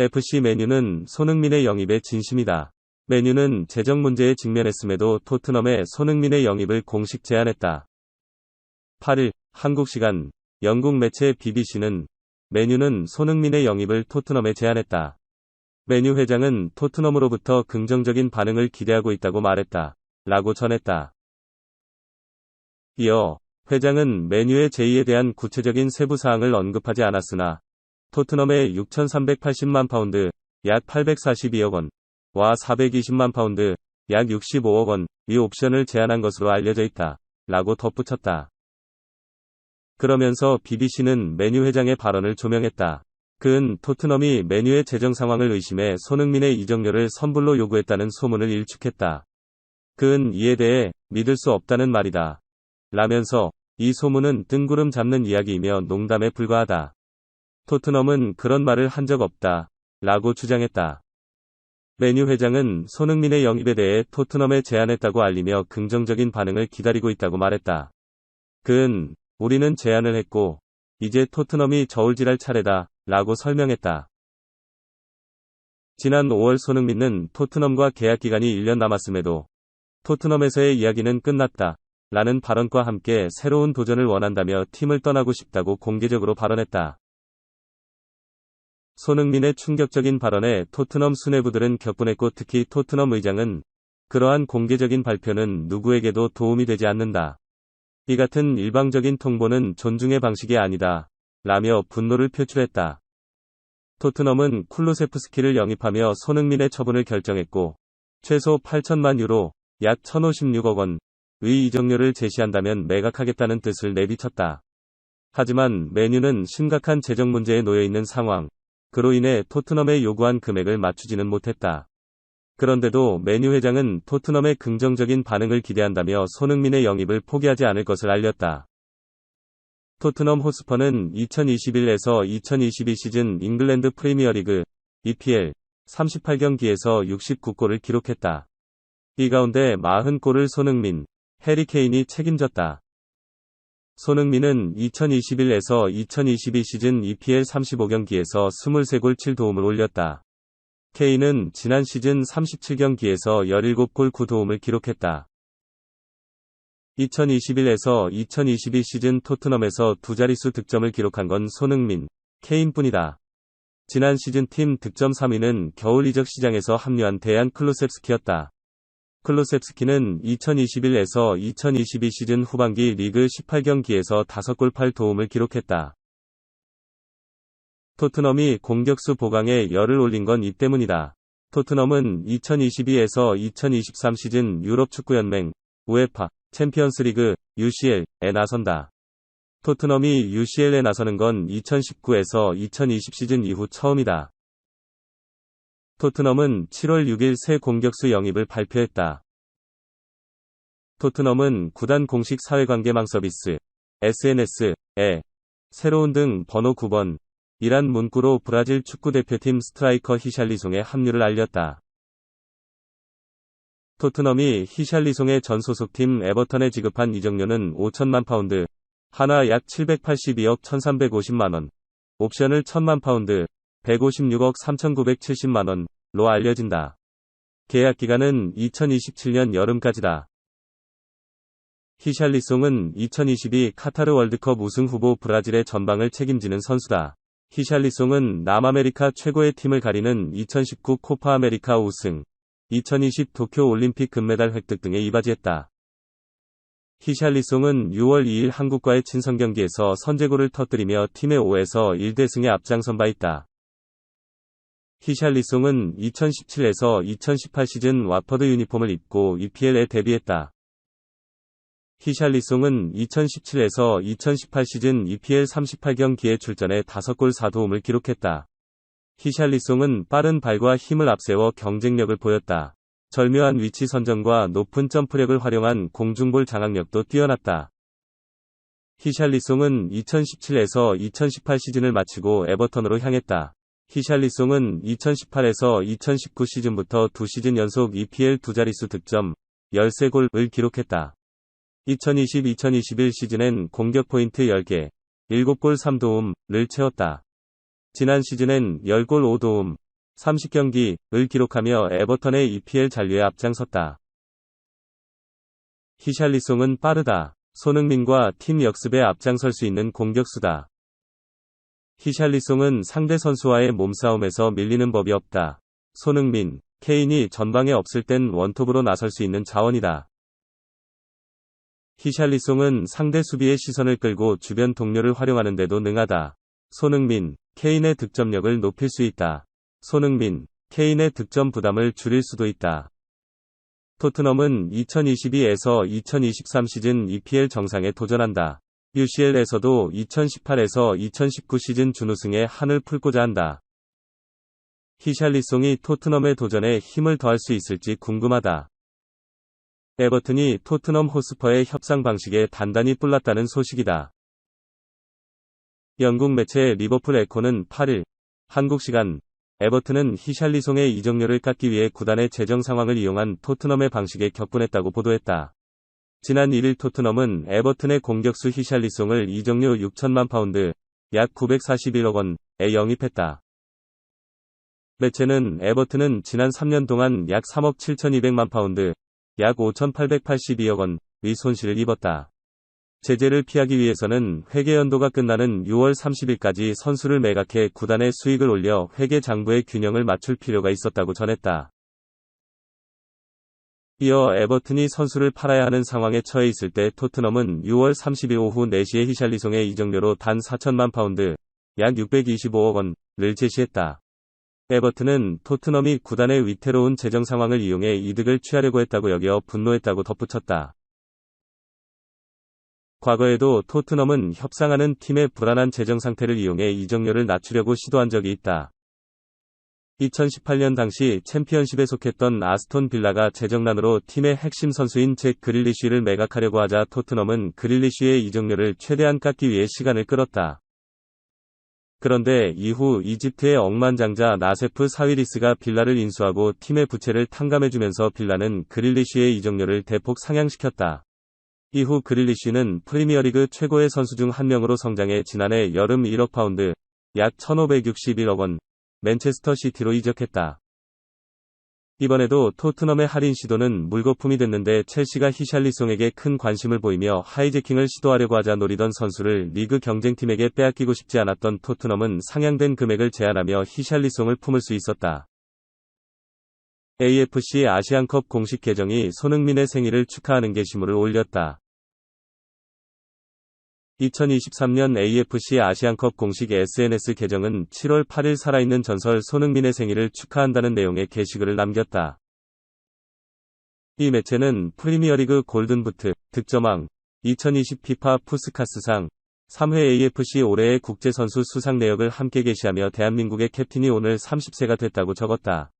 FC 메뉴는 손흥민의 영입에 진심이다. 메뉴는 재정 문제에 직면했음에도 토트넘에 손흥민의 영입을 공식 제안했다. 8일 한국 시간 영국 매체 BBC는 메뉴는 손흥민의 영입을 토트넘에 제안했다. 메뉴 회장은 토트넘으로부터 긍정적인 반응을 기대하고 있다고 말했다. 라고 전했다. 이어 회장은 메뉴의 제의에 대한 구체적인 세부 사항을 언급하지 않았으나 토트넘의 6,380만 파운드, 약 842억 원, 와 420만 파운드, 약 65억 원, 이 옵션을 제안한 것으로 알려져 있다. 라고 덧붙였다. 그러면서 BBC는 메뉴 회장의 발언을 조명했다. 그는 토트넘이 메뉴의 재정 상황을 의심해 손흥민의 이적료를 선불로 요구했다는 소문을 일축했다. 그는 이에 대해 믿을 수 없다는 말이다. 라면서 이 소문은 뜬구름 잡는 이야기이며 농담에 불과하다. 토트넘은 그런 말을 한 적 없다. 라고 주장했다. 메뉴 회장은 손흥민의 영입에 대해 토트넘에 제안했다고 알리며 긍정적인 반응을 기다리고 있다고 말했다. 그는 우리는 제안을 했고 이제 토트넘이 저울질할 차례다. 라고 설명했다. 지난 5월 손흥민은 토트넘과 계약 기간이 1년 남았음에도 토트넘에서의 이야기는 끝났다. 라는 발언과 함께 새로운 도전을 원한다며 팀을 떠나고 싶다고 공개적으로 발언했다. 손흥민의 충격적인 발언에 토트넘 수뇌부들은 격분했고 특히 토트넘 의장은 그러한 공개적인 발표는 누구에게도 도움이 되지 않는다. 이 같은 일방적인 통보는 존중의 방식이 아니다. 라며 분노를 표출했다. 토트넘은 쿨루세프스키를 영입하며 손흥민의 처분을 결정했고 최소 8천만 유로 약 1056억 원의 이적료를 제시한다면 매각하겠다는 뜻을 내비쳤다. 하지만 메뉴는 심각한 재정 문제에 놓여 있는 상황, 그로 인해 토트넘에 요구한 금액을 맞추지는 못했다. 그런데도 메뉴 회장은 토트넘의 긍정적인 반응을 기대한다며 손흥민의 영입을 포기하지 않을 것을 알렸다. 토트넘 호스퍼는 2021에서 2022 시즌 잉글랜드 프리미어리그 EPL 38경기에서 69골을 기록했다. 이 가운데 40골을 손흥민, 해리 케인이 책임졌다. 손흥민은 2021에서 2022 시즌 EPL 35경기에서 23골 7도움을 올렸다. 케인은 지난 시즌 37경기에서 17골 9도움을 기록했다. 2021에서 2022 시즌 토트넘에서 두 자릿수 득점을 기록한 건 손흥민, 케인뿐이다. 지난 시즌 팀 득점 3위는 겨울 이적 시장에서 합류한 대안 클로셉스키였다. 클로셉스키는 2021에서 2022 시즌 후반기 리그 18경기에서 5골 8도움을 기록했다. 토트넘이 공격수 보강에 열을 올린 건 이 때문이다. 토트넘은 2022에서 2023 시즌 유럽 축구연맹, 우에파, 챔피언스리그, UCL에 나선다. 토트넘이 UCL에 나서는 건 2019에서 2020 시즌 이후 처음이다. 토트넘은 7월 6일 새 공격수 영입을 발표했다. 토트넘은 구단 공식 사회관계망 서비스 SNS에 새로운 등 번호 9번 이란 문구로 브라질 축구대표팀 스트라이커 히샬리송의 합류를 알렸다. 토트넘이 히샬리송의 전 소속팀 에버턴에 지급한 이적료는 5천만 파운드, 하나 약 782억 1350만원, 옵션을 1000만 파운드, 156억 3,970만원로 알려진다. 계약 기간은 2027년 여름까지다. 히샬리송은 2022 카타르 월드컵 우승 후보 브라질의 전방을 책임지는 선수다. 히샬리송은 남아메리카 최고의 팀을 가리는 2019 코파 아메리카 우승, 2020 도쿄 올림픽 금메달 획득 등에 이바지했다. 히샬리송은 6월 2일 한국과의 친선 경기에서 선제골을 터뜨리며 팀의 5에서 1대승에 앞장선 바 있다. 히샬리송은 2017에서 2018 시즌 와퍼드 유니폼을 입고 EPL에 데뷔했다. 히샬리송은 2017에서 2018 시즌 EPL 38경기에 출전해 5골 4도움을 기록했다. 히샬리송은 빠른 발과 힘을 앞세워 경쟁력을 보였다. 절묘한 위치 선정과 높은 점프력을 활용한 공중볼 장악력도 뛰어났다. 히샬리송은 2017에서 2018 시즌을 마치고 에버턴으로 향했다. 히샬리송은 2018에서 2019 시즌부터 두 시즌 연속 EPL 두 자릿수 득점 13골을 기록했다. 2020-2021 시즌엔 공격 포인트 10개, 7골 3도움을 채웠다. 지난 시즌엔 10골 5도움, 30경기를 기록하며 에버턴의 EPL 잔류에 앞장섰다. 히샬리송은 빠르다. 손흥민과 팀 역습에 앞장설 수 있는 공격수다. 히샬리송은 상대 선수와의 몸싸움에서 밀리는 법이 없다. 손흥민, 케인이 전방에 없을 땐 원톱으로 나설 수 있는 자원이다. 히샬리송은 상대 수비의 시선을 끌고 주변 동료를 활용하는데도 능하다. 손흥민, 케인의 득점력을 높일 수 있다. 손흥민, 케인의 득점 부담을 줄일 수도 있다. 토트넘은 2022에서 2023 시즌 EPL 정상에 도전한다. UCL에서도 2018에서 2019 시즌 준우승에 한을 풀고자 한다. 히샬리송이 토트넘의 도전에 힘을 더할 수 있을지 궁금하다. 에버튼이 토트넘 호스퍼의 협상 방식에 단단히 뿔났다는 소식이다. 영국 매체 리버풀 에코는 8일 한국 시간 에버튼은 히샬리송의 이적료를 깎기 위해 구단의 재정 상황을 이용한 토트넘의 방식에 격분했다고 보도했다. 지난 1일 토트넘은 에버튼의 공격수 히샬리송을 이적료 6천만 파운드, 약 941억 원에 영입했다. 매체는 에버튼은 지난 3년 동안 약 3억 7,200만 파운드, 약 5,882억 원의 손실을 입었다. 제재를 피하기 위해서는 회계 연도가 끝나는 6월 30일까지 선수를 매각해 구단의 수익을 올려 회계 장부의 균형을 맞출 필요가 있었다고 전했다. 이어 에버튼이 선수를 팔아야 하는 상황에 처해 있을 때 토트넘은 6월 30일 오후 4시에 히샬리송의 이적료로 단 4천만 파운드, 약 625억 원을 제시했다. 에버튼은 토트넘이 구단의 위태로운 재정 상황을 이용해 이득을 취하려고 했다고 여겨 분노했다고 덧붙였다. 과거에도 토트넘은 협상하는 팀의 불안한 재정 상태를 이용해 이적료를 낮추려고 시도한 적이 있다. 2018년 당시 챔피언십에 속했던 아스톤 빌라가 재정난으로 팀의 핵심 선수인 잭 그릴리쉬를 매각하려고 하자 토트넘은 그릴리쉬의 이적료를 최대한 깎기 위해 시간을 끌었다. 그런데 이후 이집트의 억만장자 나세프 사위리스가 빌라를 인수하고 팀의 부채를 탕감해주면서 빌라는 그릴리쉬의 이적료를 대폭 상향시켰다. 이후 그릴리쉬는 프리미어리그 최고의 선수 중 한 명으로 성장해 지난해 여름 1억 파운드, 약 1561억 원, 맨체스터 시티로 이적했다. 이번에도 토트넘의 할인 시도는 물거품이 됐는데 첼시가 히샬리송에게 큰 관심을 보이며 하이제킹을 시도하려고 하자 노리던 선수를 리그 경쟁팀에게 빼앗기고 싶지 않았던 토트넘은 상향된 금액을 제한하며 히샬리송을 품을 수 있었다. AFC 아시안컵 공식 계정이 손흥민의 생일을 축하하는 게시물을 올렸다. 2023년 AFC 아시안컵 공식 SNS 계정은 7월 8일 살아있는 전설 손흥민의 생일을 축하한다는 내용의 게시글을 남겼다. 이 매체는 프리미어리그 골든부트, 득점왕, 2020 피파 푸스카스상, 3회 AFC 올해의 국제선수 수상 내역을 함께 게시하며 대한민국의 캡틴이 오늘 30세가 됐다고 적었다.